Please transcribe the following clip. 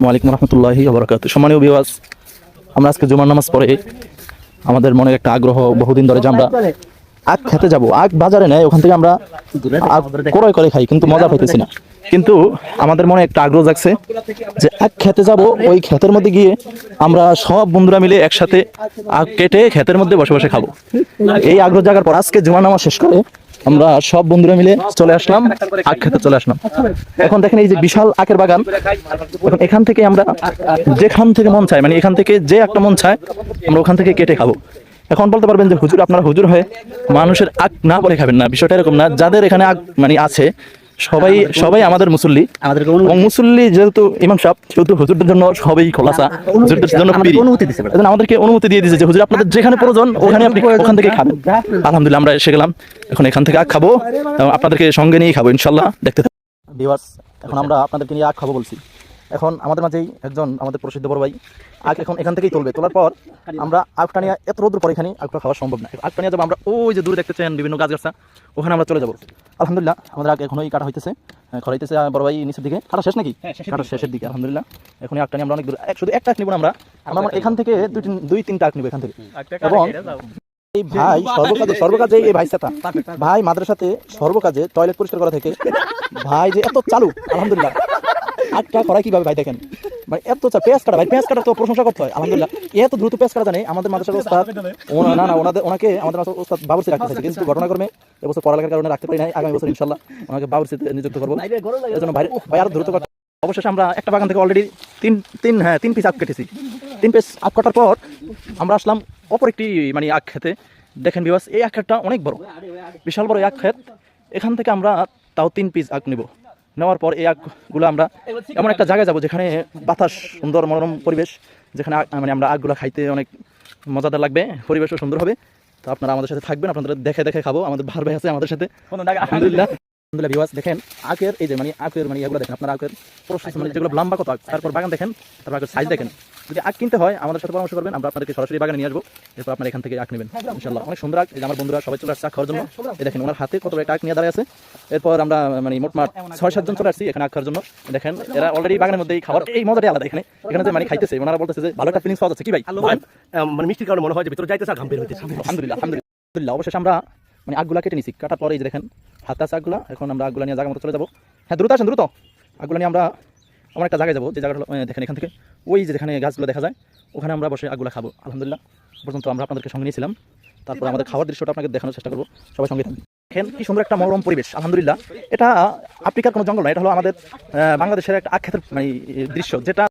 ওয়ালাইকুম রহমতুল্লাহি বরকাত সম্মানীয় বিওয়াজ আমরা আজকে জুমার নামাজ পড়ে আমাদের মনের একটা আগ্রহ বহুদিন ধরে যে আমরা আখ খেতে যাব। আখ বাজারে নেয়, ওখান থেকে আমরা ক্রয় করে খাই, কিন্তু মজা পাইতেছি না। কিন্তু আমাদের মনে একটা আগ্রহ জাগছে যে আখ খেতে যাব, ওই ক্ষেতের মধ্যে গিয়ে আমরা সব বন্ধুরা মিলে একসাথে আখ কেটে ক্ষেতের মধ্যে বসে বসে খাব। এই আগ্রহ জাগার পর আজকে জুমার নামাজ শেষ করে আমরা সব বন্ধুরা মিলে চলে আসলাম, আখ খেতে চলে আসলাম। এখন দেখেন এই যে বিশাল আখের বাগান। এখন থেকে আমরা যেখান থেকে মন চায় মানে এখান থেকে যে একটা মন চায়, আমরা ওখান থেকে কেটে খাব। এখন বলতে পারবেন যে হুজুর, আপনারা হুজুর হয়ে মানুষের আগ না বলে খাবেন না। বিষয়টা এরকম না, যাদের এখানে আগ মানে আছে সবাই সবাই আমাদের মুসল্লি। আমাদের মুসল্লি যেহেতু ইমাম সাহেব সেহেতু হুজুরদের জন্য সবাই খোলাসা। হুজুরদের জন্য আমাদেরকে অনুমতি দিছে আমাদেরকে অনুমতি দিয়ে দিয়েছে যে হুজুর আপনাদের যেখানে প্রয়োজন ওখানে আপনি ওখান থেকে খাবেন। আলহামদুলিল্লাহ আমরা এসে গেলাম। এখন এখান থেকে আগ খাব। এবং আপনাদেরকে সঙ্গে নিয়ে খাব ইনশাল্লাহ। দেখতে এখন আমরা আপনাদেরকে নিয়ে আগ খাব বলছি। এখন আমাদের মাঝেই একজন আমাদের প্রসিদ্ধ বড় ভাই আগ এখন এখান থেকেই তুলবে। তোলার পর আমরা আগটা নিয়ে এত রোদ্র পর এখানে আগটা খাওয়া সম্ভব না। আগটা নিয়ে যাব আমরা ওই যে দূরে দেখতেছেন বিভিন্ন গাছ গাছা ওখানে আমরা চলে যাব। আলহামদুলিল্লাহ আমাদের আগ এখনোই কাটা হইতেছে। হ্যাঁ, খরাইতেছে বড় ভাই নিচের দিকে। কাটা শেষ নাকি? কাটা শেষের দিকে আলহামদুলিল্লাহ। এখন আগটা নিয়ে আমরা অনেক দূর এক শুধু একটা আগ নিব আমরা। আমরা এখান থেকে দুই তিন দুই তিনটা আগ নিব এখান থেকে। এবং এই ভাই সর্বকাজে সর্বকাজে এই ভাই সাথা ভাই মাদ্রাসাতে সর্বকাজে টয়লেট পরিষ্কার করা থেকে ভাই যে এত চালু আলহামদুলিল্লাহ। আটটা করা কীভাবে ভাই দেখেন? মানে এত চা পেঁয়াজ কাটা ভাই পেঁয়াজ কাটা তো প্রশংসা করতে হয় আলহামদুলিল্লাহ। এত দ্রুত পেঁয়াজ কাটা জানে আমাদের মাদ্রাসার ওস্তাদ ওনা- না না ওনাদের ওনাকে আমাদের মাদ্রাসার ওস্তাদ বাবুর্চি রাখতে চাইছে কিন্তু ঘটনাক্রমে এবছর পড়ালেখার কারণে রাখতে পারি নাই আগামী বছর ইনশাল্লাহ ওনাকে বাবুর্চিতে নিযুক্ত করব। এর জন্য ভাই ভাই আরও দ্রুত কাটা অবশেষে আমরা একটা বাগান থেকে অলরেডি তিন তিন হ্যাঁ তিন পিস আখ কেটেছি। তিন পিস আখ কাটার পর আমরা আসলাম অপর একটি মানে আখ খেতে। দেখেন বিবাস এই আখ ক্ষেতটা অনেক বড় বিশাল বড় এই আখ ক্ষেত এখান থেকে আমরা তাও তিন পিস আখ নেব। নেওয়ার পর এই আগগুলো আমরা এমন একটা জায়গায় যাব যেখানে বাতাস সুন্দর মনোরম পরিবেশ যেখানে মানে আমরা আগগুলো খাইতে অনেক মজাদার লাগবে পরিবেশও সুন্দর হবে। তো আপনারা আমাদের সাথে থাকবেন আপনাদের দেখে দেখে খাব আমাদের ভার ভাই আছে আমাদের সাথে। আলহামদুলিল্লাহ। আলহামদুলিল্লাহ দেখেন আখের এই যে মানে আখের মানে এগুলো দেখেন আপনার আখের প্রসেস মানে যেগুলো লম্বা কত তারপর বাগান দেখেন তারপর আখের সাইজ দেখেন। যদি আখ কিনতে হয় আমাদের সাথে পরামর্শ করবেন আমরা আপনাদেরকে সরাসরি বাগানে নিয়ে আসব। এরপর আপনারা এখান থেকে আখ নেবেন ইনশাল্লাহ অনেক সুন্দর আখ এই আমার বন্ধুরা সবাই চলে আসছে আখ খাওয়ার জন্য। এই দেখেন ওনার হাতে কত একটা আখ নিয়ে দাঁড়িয়ে আছে। এরপর আমরা মানে মোটমাট ছয় সাতজন চলে আসছি এখানে আখ খাওয়ার জন্য। দেখেন এরা অলরেডি বাগানের মধ্যেই খাবার এই মজাটাই আলাদা এখানে। এখানে যে মানে খাইতেছে ওনারা বলতেছে যে ভালো একটা ফিলিংস পাওয়া যাচ্ছে। কি ভাই? মানে মিষ্টির কারণে মনে হয় যে ভিতরে যাইতেছে আর ঘাম বের হইতেছে। আলহামদুলিল্লাহ আলহামদুলিল্লাহ। অবশেষে আমরা মানে আগগুলা কেটে নিছি। কাটার পরে এই দেখেন হাতে আছে আগগুলা এখন আমরা আগগুলা নিয়ে জায়গা মতো চলে যাব। হ্যাঁ দ্রুত আসেন, দ্রুত। আগগুলা নিয়ে আমরা আমরা একটা জায়গায় যাব, যে জায়গাটা দেখেন এখান থেকে। ওই যে যেখানে গাছগুলো দেখা যায়, ওখানে আমরা বসে আগগুলা খাব, আলহামদুলিল্লাহ। পর্যন্ত আমরা আপনাদেরকে সঙ্গে নিয়েছিলাম। তারপর আমাদের খাওয়ার দৃশ্যটা আপনাকে দেখানোর চেষ্টা করব। সবাই সঙ্গে থাকবেন দেখেন কি সুন্দর একটা মনোরম পরিবেশ, আলহামদুলিল্লাহ। এটা আফ্রিকার কোনো জঙ্গল নয়, এটা হলো আমাদের বাংলাদেশের একটা আখ্যাতের মানে দৃশ্য, যেটা